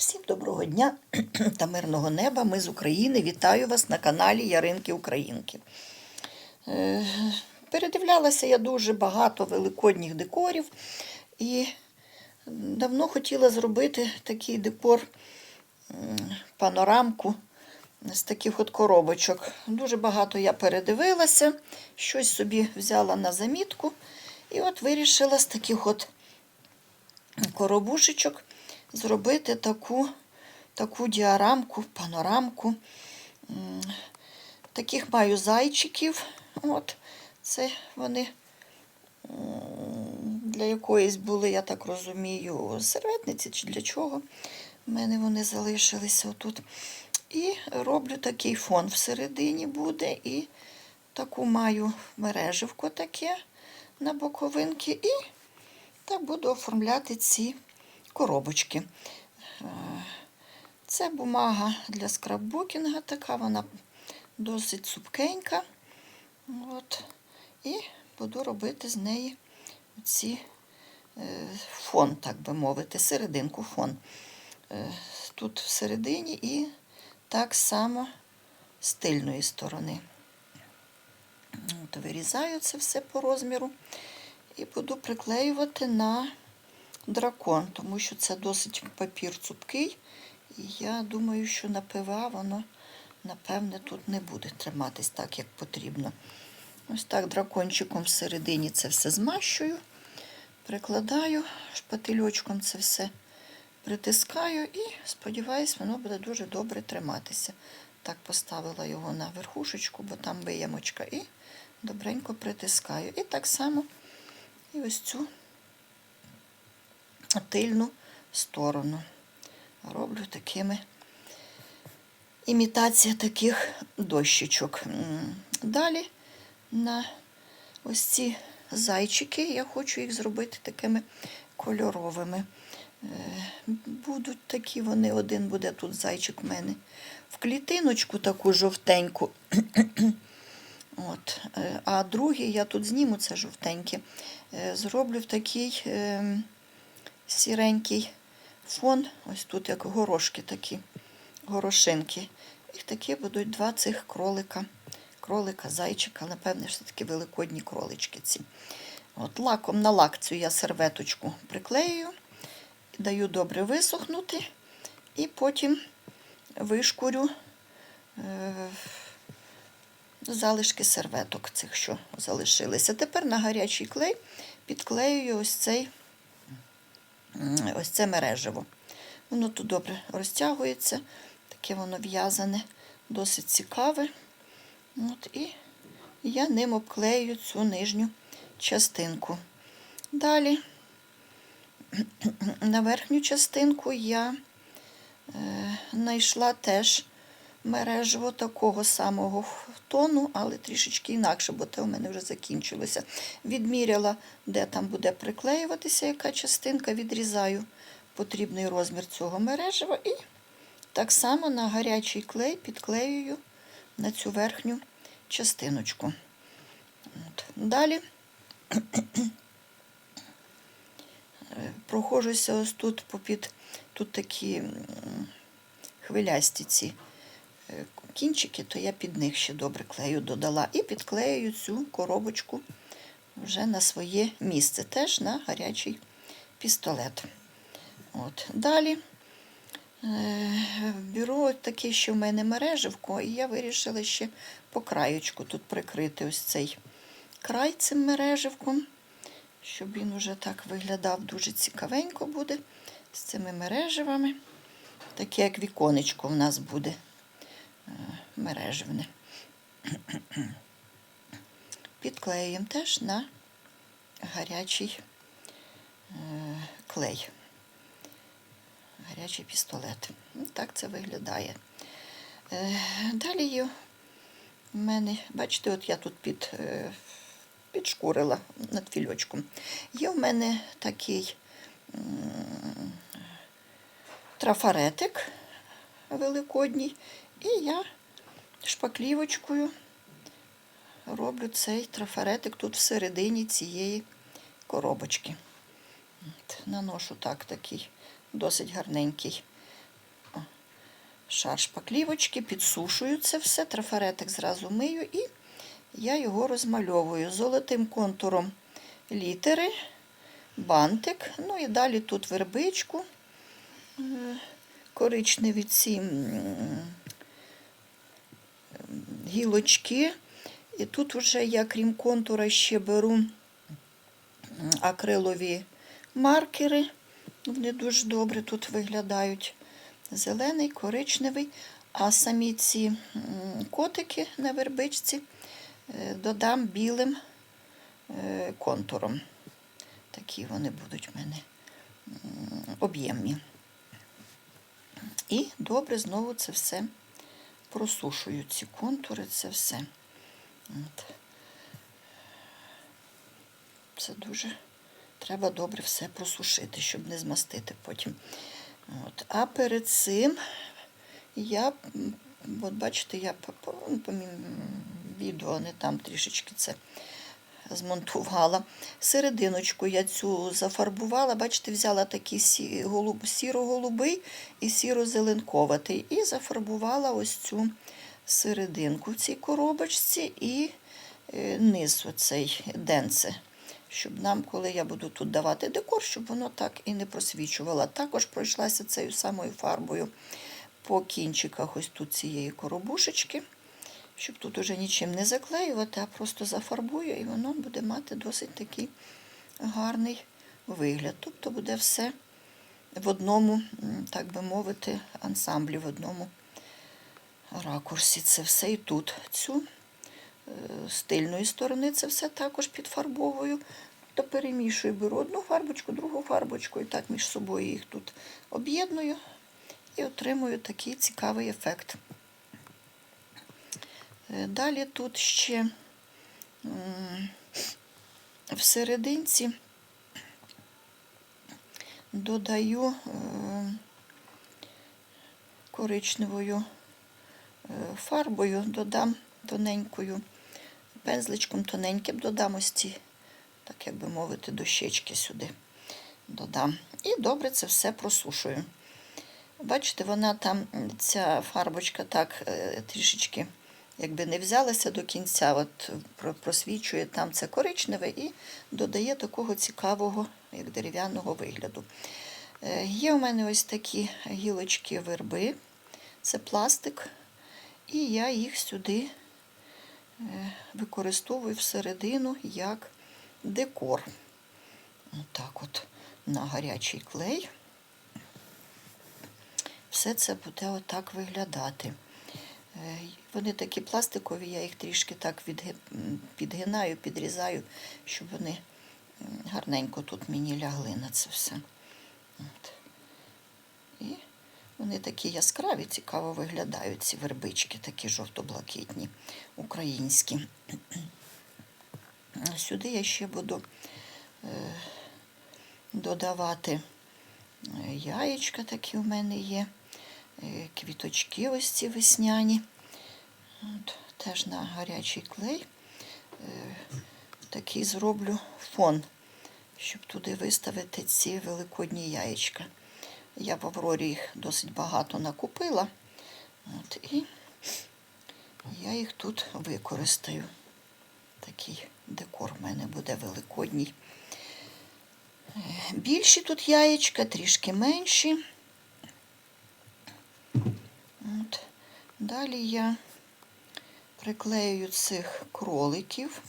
Всім доброго дня та мирного неба. Ми з України. Вітаю вас на каналі Яринки Українки. Е, Передивлялася я дуже багато великодніх декорів і давно хотіла зробити такий декор, панорамку з таких от коробочок. Дуже багато я передивилася, щось собі взяла на замітку. І от вирішила з таких от коробушечок зробити таку, таку діарамку, панорамку. Таких маю зайчиків. От, це вони для якоїсь були, я так розумію, серветниці чи для чого. У мене вони залишилися отут. І роблю такий фон всередині буде. І таку маю мереживку таке на боковинки. І так буду оформляти ці коробочки. Е, Це бумага для скраббукінга така, вона досить цупкенька. От. І буду робити з неї ці е, фон, так би мовити, серединку фон. Е, Тут всередині і так само з тильної сторони. От, вирізаю це все по розміру і буду приклеювати на дракон, тому що це досить папір цупкий. І я думаю, що на ПВА воно, напевне, тут не буде триматись так, як потрібно. Ось так дракончиком всередині це все змащую, прикладаю, шпательочком це все притискаю і сподіваюсь, воно буде дуже добре триматися. Так поставила його на верхушечку, бо там виямочка, і добренько притискаю. І так само і ось цю тильну сторону. Роблю такими імітація таких дощечок. Далі на ось ці зайчики я хочу їх зробити такими кольоровими. Е, Будуть такі вони, один буде тут зайчик в мене в клітиночку таку жовтеньку. От. е, А другий я тут зніму це жовтеньке. е, Зроблю в такий е, сіренький фон. Ось тут як горошки такі, горошинки. І такі будуть два цих кролика. Кролика, зайчика, напевне, такі великодні кролички ці. От, лаком на лак цю я серветочку приклею, даю добре висохнути, і потім вишкурю е, залишки серветок цих, що залишилися. Тепер на гарячий клей підклеюю ось цей ось це мережево. Воно тут добре розтягується, таке воно в'язане, досить цікаве. От, і я ним обклею цю нижню частинку. Далі на верхню частинку я е, знайшла теж мережево такого самого тону, але трішечки інакше, бо те у мене вже закінчилося. Відміряла, де там буде приклеюватися яка частинка, відрізаю потрібний розмір цього мережева і так само на гарячий клей підклеюю на цю верхню частиночку. От. Далі прохожуся ось тут попід тут такі м, хвилясті ці кінчики, то я під них ще добре клею додала і підклею цю коробочку вже на своє місце, теж на гарячий пістолет. От. Далі е, беру от таке, що в мене мереживко, і я вирішила ще по краєчку тут прикрити ось цей край цим мереживком, щоб він уже так виглядав дуже цікавенько буде з цими мереживами. Таке, як віконечко в нас буде е, мереживне. Підклеюємо теж на гарячий е, клей. Гарячий пістолет. Ну, Так це виглядає. Е, Далі в мене, бачите, от я тут під, е, підшкурила над фільочком. Є в мене такий трафаретик великодній, і я шпаклівочкою роблю цей трафаретик тут всередині цієї коробочки. Наношу так такий досить гарненький шар шпаклівочки, підсушую це все, трафаретик зразу мию і я його розмальовую золотим контуром літери, бантик, ну і далі тут вербичку, е, коричневі ці гілочки. І тут вже я, крім контура, ще беру акрилові маркери. Вони дуже добре тут виглядають. Зелений, коричневий. А самі ці котики на вербичці е, додам білим е, контуром. Такі вони будуть в мене об'ємні. І добре знову це все просушую, ці контури, це все. От. Це дуже треба добре все просушити, щоб не змастити потім. От. А перед цим я, от бачите, я ну, відео не там трішечки це змонтувала. Серединочку я цю зафарбувала, бачите, взяла такий сі, голуб, сіро-голубий і сіро-зеленковатий. І зафарбувала ось цю серединку в цій коробочці і е, низ оцей денце. Щоб нам, коли я буду тут давати декор, щоб воно так і не просвічувало. Також пройшлася цією самою фарбою по кінчиках ось тут цієї коробушечки, щоб тут уже нічим не заклеювати, а просто зафарбую, і воно буде мати досить такий гарний вигляд. Тобто буде все в одному, так би мовити, ансамблі, в одному ракурсі. Це все і тут. Цю е, з тильної сторони це все також підфарбовую. То перемішую, беру одну фарбочку, другу фарбочку і так між собою їх тут об'єдную і отримую такий цікавий ефект. Е, Далі тут ще в серединці додаю е, коричневою е, фарбою, додам тоненькою пензличком тоненьким додам ось ці, так як би мовити, дощечки сюди додам. І добре це все просушую. Бачите, вона там, ця фарбочка так трішечки якби не взялася до кінця, от просвічує там це коричневе і додає такого цікавого, як дерев'яного вигляду. Е, Є у мене ось такі гілочки верби, це пластик, і я їх сюди е, використовую всередину як декор. Отак от на гарячий клей. Все це буде отак виглядати. Е, Вони такі пластикові, я їх трішки так підгинаю, підрізаю, щоб вони гарненько тут мені лягли на це все. От. І вони такі яскраві, цікаво виглядають, ці вербички, такі жовто-блакитні, українські. Сюди я ще буду е, додавати е, яєчка, такі у мене є, квіточки ось ці весняні. От, теж на гарячий клей. Е, такий зроблю фон, щоб туди виставити ці великодні яєчка. Я в Аврорі їх досить багато накупила. От, і я їх тут використаю. Такий декор в мене буде великодній. Е, Більші тут яєчка, трішки менші. От. Далі я приклею цих кроликів.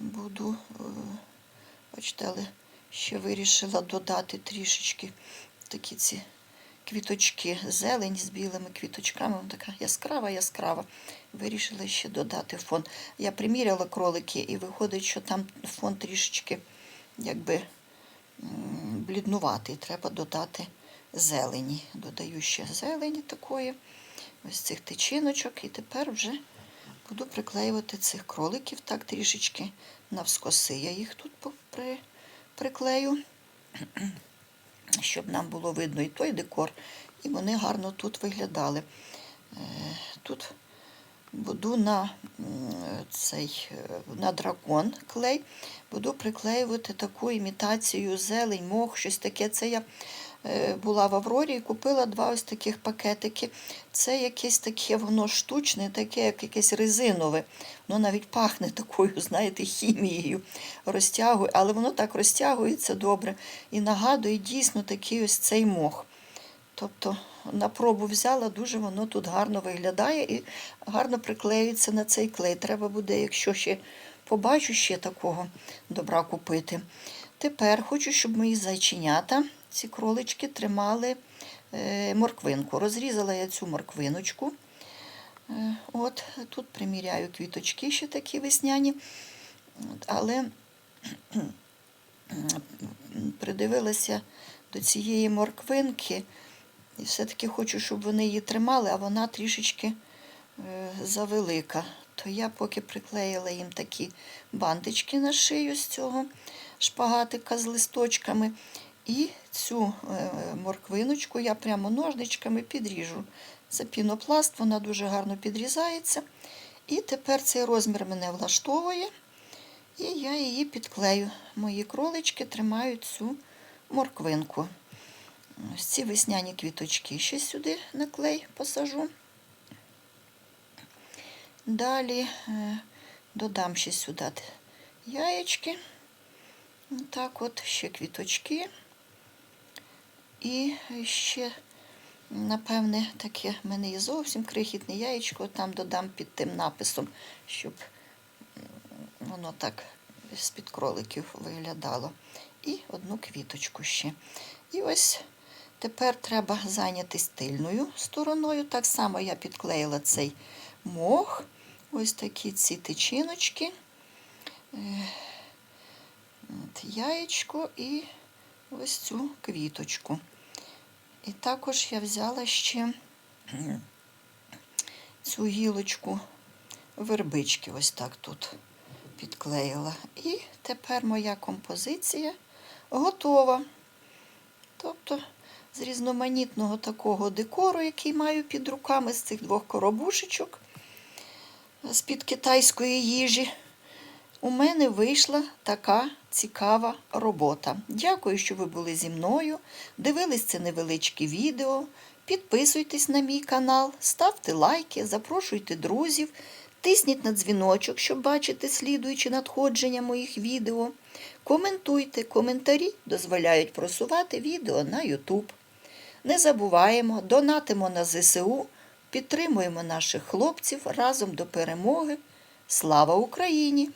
Буду, е, бачите, але ще вирішила додати трішечки такі ці квіточки, зелень з білими квіточками. Вона така яскрава, яскрава. Вирішила ще додати фон. Я приміряла кролики, і виходить, що там фон трішечки якби бліднуватий. Треба додати зелені. Додаю ще зелені такої, ось цих тичиночок, і тепер вже буду приклеювати цих кроликів так трішечки навскоси. Я їх тут при, приклею, щоб нам було видно і той декор, і вони гарно тут виглядали. Е, Тут буду на цей е, на дракон клей, буду приклеювати таку імітацію зелень, мох, щось таке. Це я була в Аврорі і купила два ось таких пакетики. Це якесь таке, воно штучне, таке, як якесь резинове. Воно навіть пахне такою, знаєте, хімією. Розтягує, але воно так розтягується добре і нагадує дійсно такий ось цей мох. Тобто на пробу взяла, дуже воно тут гарно виглядає і гарно приклеюється на цей клей. Треба буде, якщо ще побачу, ще такого добра купити. Тепер хочу, щоб мої зайченята, ці кролички, тримали е, морквинку. Розрізала я цю морквиночку. Е, От тут приміряю квіточки ще такі весняні. Але придивилася до цієї морквинки. І все-таки хочу, щоб вони її тримали, а вона трішечки е, завелика. То я поки приклеїла їм такі бантички на шию з цього шпагатика з листочками. І цю е, морквиночку я прямо ножничками підріжу. Це пінопласт, вона дуже гарно підрізається. І тепер цей розмір мене влаштовує. І я її підклею. Мої кролички тримають цю морквинку. Ось ці весняні квіточки ще сюди на клей посажу. Далі е, додам ще сюди яєчки. Так от, ще квіточки. І ще, напевне, таке в мене є зовсім крихітне яєчко, там додам під тим написом, щоб воно так з-під кроликів виглядало. І одну квіточку ще. І ось тепер треба зайнятися тильною стороною. Так само я підклеїла цей мох. Ось такі ці тичиночки. Е, яєчко і ось цю квіточку. І також я взяла ще цю гілочку вербички, ось так тут підклеїла. І тепер моя композиція готова. Тобто з різноманітного такого декору, який маю під руками з цих двох коробушечок з-під китайської їжі, у мене вийшла така цікава робота. Дякую, що ви були зі мною. Дивились це невеличке відео. Підписуйтесь на мій канал, ставте лайки, запрошуйте друзів, тисніть на дзвіночок, щоб бачити слідуючі надходження моїх відео. Коментуйте, коментарі дозволяють просувати відео на YouTube. Не забуваємо, донатимо на ЗСУ, підтримуємо наших хлопців разом до перемоги. Слава Україні!